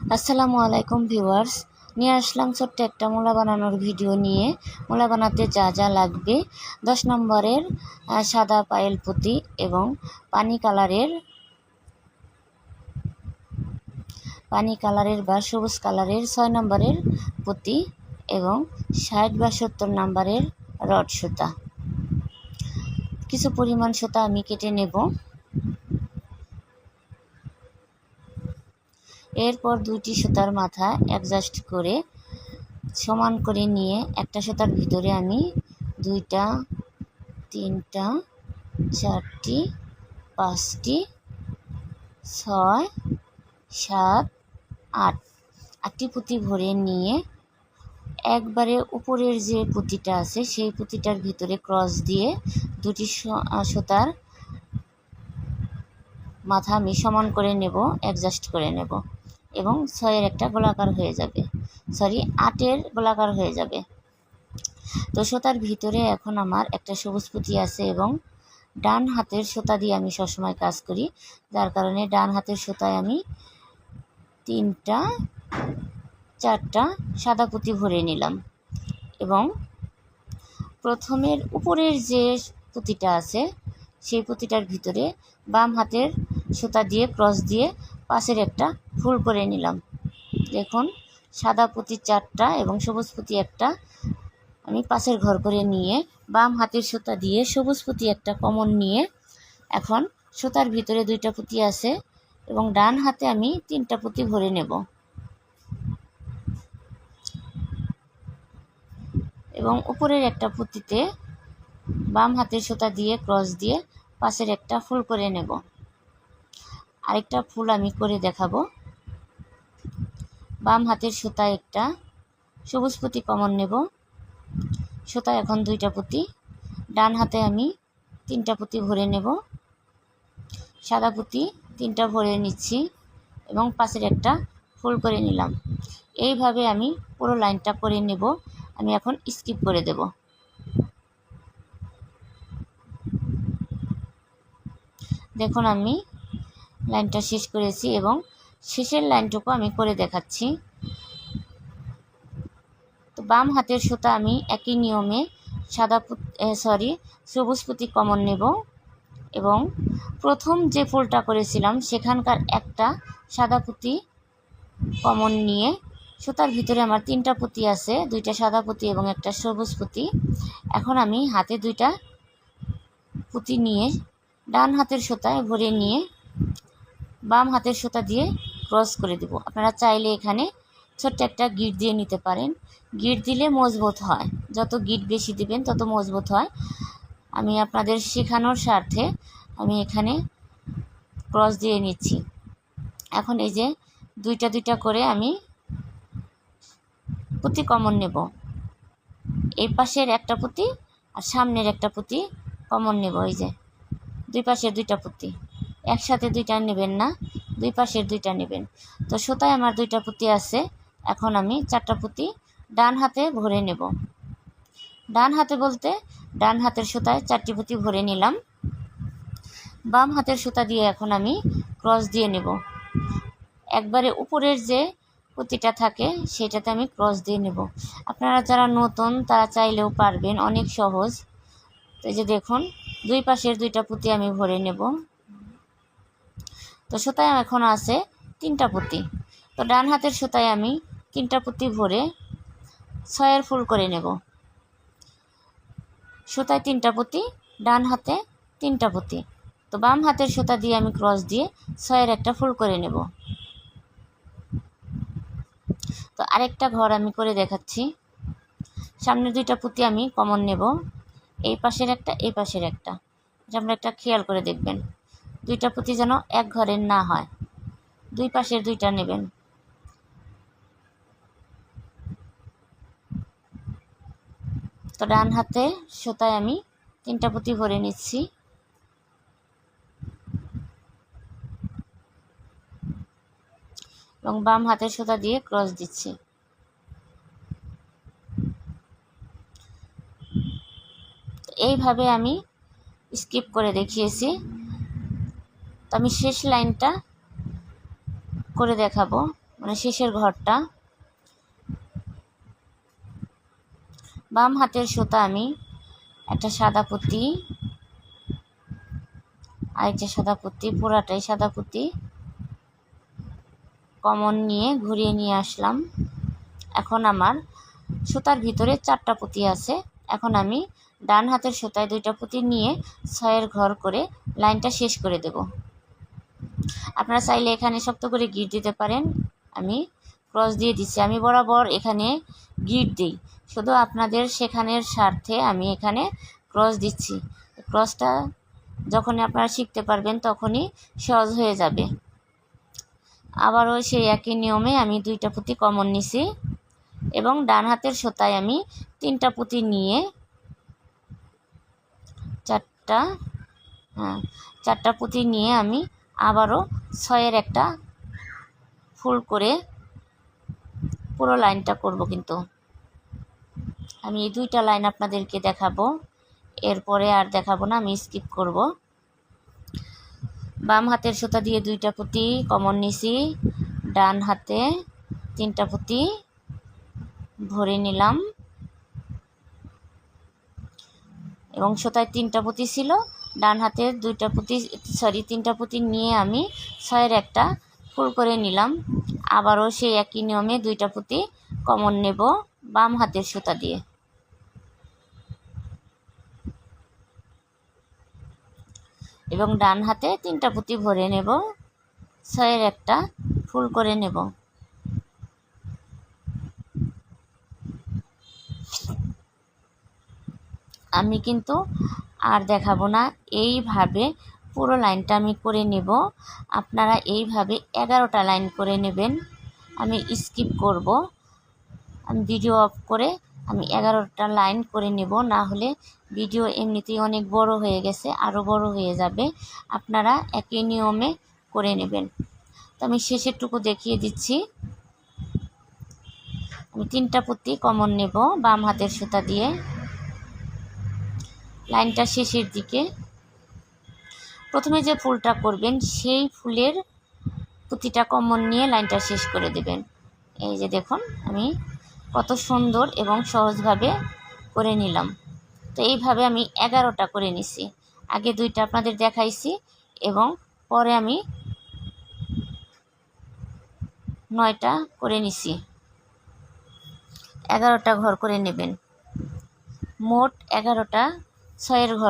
আসসালামু আলাইকুম ভিউয়ার্স। নিয়ে আসলাম ছোট্ট একটা মূলা বানানোর ভিডিও নিয়ে। মূলা বানাতে যা যা লাগবে। দশ নম্বরের সাদা পায়েল পুঁতি এবং পানি কালারের পানি কালারের বা সবুজ কালারের ছয় নম্বরের পুঁতি এবং ষাট বা সত্তর নম্বরের রড সুতা। কিছু পরিমাণ সুতা আমি কেটে নেব। এরপর দুইটি সুতার মাথা অ্যাডজাস্ট করে সমান করে নিয়ে একটা সুতার ভিতরে আমি দুইটা, তিনটা, চারটি, পাঁচটি, ছয়, সাত, আট আটটি পুঁতি ভরে নিয়ে একবারে উপরের যে পুঁতিটা আছে সেই পুঁতিটার ভিতরে ক্রস দিয়ে দুটি সুতার মাথা আমি সমান করে নেব অ্যাডজাস্ট করে নেব। এবং ছয়ের একটা গোলাকার হয়ে যাবে। সরি আটের গোলাকার হয়ে যাবে। তো সুতার ভিতরে এখন আমার একটা সবুজ পুঁতি আছে এবং ডান হাতের সুতা দিয়ে আমি সবসময় কাজ করি। যার কারণে ডান হাতের সুতায় আমি তিনটা, চারটা সাদা পুঁতি ভরে নিলাম। এবং প্রথমের উপরের যে পুঁতিটা আছে, সেই পুঁতিটার ভিতরে বাম হাতের সুতা দিয়ে, ক্রস দিয়ে পাশের একটা ফুল করে নিলাম। দেখুন, সাদা পুঁতি চারটা এবং সবুজ পুঁতি একটা আমি পাশের ঘর করে নিয়ে বাম হাতের সুতা দিয়ে সবুজ পুঁতি একটা কমন নিয়ে এখন সুতার ভিতরে দুইটা পুঁতি আছে এবং ডান হাতে আমি তিনটা পুঁতি ভরে নেব। এবং উপরের একটা পুঁতিতে বাম হাতের সুতা দিয়ে, ক্রস দিয়ে পাশের একটা ফুল করে নেব। আরেকটা ফুল আমি করে দেখাবো। বাম হাতের সুতা একটা, সবুজ পুঁতি কমন নেব। সুতা এখন দুইটা পুঁতি, ডান হাতে আমি তিনটা পুঁতি ভরে নেব। সাদা পুঁতি তিনটা ভরে নিচ্ছি এবং পাশের একটা ফুল করে নিলাম। এইভাবে আমি পুরো লাইনটা করে নেব, আমি এখন স্কিপ করে দেব। দেখুন আমি লাইনটা শেষ করেছি এবং শেষের লাইনটুকু আমি করে দেখাচ্ছি। তো বাম হাতের সুতা আমি একই নিয়মে সাদা সরি সবুজ পুঁতি কমন নেব এবং প্রথম যে ফুলটা করেছিলাম সেখানকার একটা সাদা পুঁতি কমন নিয়ে সুতার ভিতরে আমার তিনটা পুঁতি আছে, দুইটা সাদা পুঁতি এবং একটা সবুজ পুঁতি। এখন আমি হাতে দুইটা পুঁতি নিয়ে ডান হাতের সুতায় ভরে নিয়ে বাম হাতের সুতা দিয়ে ক্রস করে দেব। আপনারা চাইলে এখানে ছোট্ট একটা গিট দিয়ে নিতে পারেন। গিট দিলে মজবুত হয়। যত গিট বেশি দিবেন, তত মজবুত হয়। আমি আপনাদের শেখানোর স্বার্থে আমি এখানে ক্রস দিয়ে নিচ্ছি। এখন এই যে দুইটা দুইটা করে আমি পুঁতি কমন নেব। এই পাশের একটা পুঁতি আর সামনের একটা পুঁতি কমন নেব। এই যে দুই পাশের দুইটা পুঁতি। একসাথে দুইটা নেবেন না, দুই পাশের দুইটা নেবেন। তো সুতায় আমার দুইটা পুঁতি আছে, এখন আমি চারটা পুঁতি ডান হাতে ভরে নেব। ডান হাতে বলতে ডান হাতের সুতায় চারটি পুঁতি ভরে নিলাম। বাম হাতের সুতা দিয়ে এখন আমি ক্রস দিয়ে নেব। একবারে উপরের যে পুঁতিটা থাকে, সেটাতে আমি ক্রস দিয়ে নেব। আপনারা যারা নতুন, তারা চাইলেও পারবেন, অনেক সহজ। তো এই যে দেখুন, দুই পাশের দুইটা পুঁতি আমি ভরে নেব। তো সুতায় এখন আছে তিনটা পুঁতি। তো ডান হাতের সুতায় আমি তিনটা পুঁতি ভরে ছয়ের ফুল করে নেব। সুতায় তিনটা পুঁতি, ডান হাতে তিনটা পুঁতি। তো বাম হাতের সুতা দিয়ে আমি ক্রস দিয়ে ছয়ের একটা ফুল করে নেব। তো আরেকটা ঘর আমি করে দেখাচ্ছি। সামনের দুইটা পুঁতি আমি কমন নেব। এই পাশের একটা, এই পাশের একটা। আমরা একটা খেয়াল করে দেখবেন। দুইটা পুঁতি যেন এক ঘরের না হয়। দুই পাশের দুইটা নেবেন। তো ডান হাতে সুতায় আমি তিনটা পুঁতি ভরে নিচ্ছি। এবং বাম হাতের সুতা দিয়ে ক্রস দিচ্ছি। এইভাবে আমি স্কিপ করে দেখিয়েছি। তো আমি শেষ লাইনটা করে দেখাবো মানে শেষের ঘরটা। বাম হাতের সুতা আমি, একটা সাদা পুঁতি, আরেকটা সাদা পুঁতি, পুরাটাই সাদা পুঁতি, কমন নিয়ে ঘুরিয়ে নিয়ে আসলাম। এখন আমার সুতার ভিতরে চারটা পুঁতি আছে। এখন আমি ডান হাতের সুতায় দুইটা পুঁতি নিয়ে ছয়ের ঘর করে লাইনটা শেষ করে দেব। আপনারা চাইলে এখানে শক্ত করে গিট দিতে পারেন। আমি ক্রস দিয়ে দিচ্ছি। আমি বরাবর এখানে গিট দিই। শুধু আপনাদের সেখানের স্বার্থে আমি এখানে ক্রস দিচ্ছি। ক্রসটা যখনই আপনারা শিখতে পারবেন, তখনই সহজ হয়ে যাবে। আবারও সেই একই নিয়মে আমি দুইটা পুঁতি কমন নিছি এবং ডান হাতের সোতায় আমি তিনটা পুঁতি নিয়ে চারটা হ্যাঁ চারটা পুঁতি নিয়ে আমি আবারও ছয়ের একটা ফুল করে পুরো লাইনটা করব কিন্তু। আমি এই দুইটা লাইন আপনাদেরকে দেখাবো। এরপরে আর দেখাবো না, আমি স্কিপ করব। বাম হাতের সুতা দিয়ে দুইটা পুঁতি, কমন নিছি। ডান হাতে তিনটা পুঁতি ভরে নিলাম। এবং সুতায় তিনটা পুঁতি ছিল। ডান হাতে দুইটা পুঁতি সরি তিনটা পুঁতি নিয়ে আমি ছয়ের একটা ফুল করে নিলাম। আবারও সেই একই নিয়মে দুইটা পুঁতি কমন নেব বাম হাতের সুতা দিয়ে। এবং ডান হাতে তিনটা পুঁতি ভরে নেব, ছয়ের একটা ফুল করে নেব। আমি কিন্তু আর দেখাবো না। এইভাবে পুরো লাইনটা আমি করে নেব। আপনারা এইভাবে এগারোটা লাইন করে নেবেন। আমি স্কিপ করব। আমি ভিডিও অফ করে আমি এগারোটা লাইন করে নেব। না হলে ভিডিও এমনিতেই অনেক বড় হয়ে গেছে আরও বড় হয়ে যাবে। আপনারা একই নিয়মে করে নেবেন। তো আমি শেষেরটুকু দেখিয়ে দিচ্ছি। আমি তিনটা পুঁতি কমন নেব বাম হাতের সুতা দিয়ে। লাইনটা শেষের দিকে। প্রথমে যে ফুলটা করবেন, সেই ফুলের প্রতিটা কমন নিয়ে লাইনটা শেষ করে দেবেন। এই যে দেখুন, আমি কত সুন্দর এবং সহজভাবে করে নিলাম। তো এইভাবে আমি এগারোটা করে নিছি। আগে দুইটা আপনাদের দেখাইছি এবং পরে আমি নয়টা করে নিছি। এগারোটা ঘর করে নেবেন। মোট এগারোটা ছয়ের ঘর।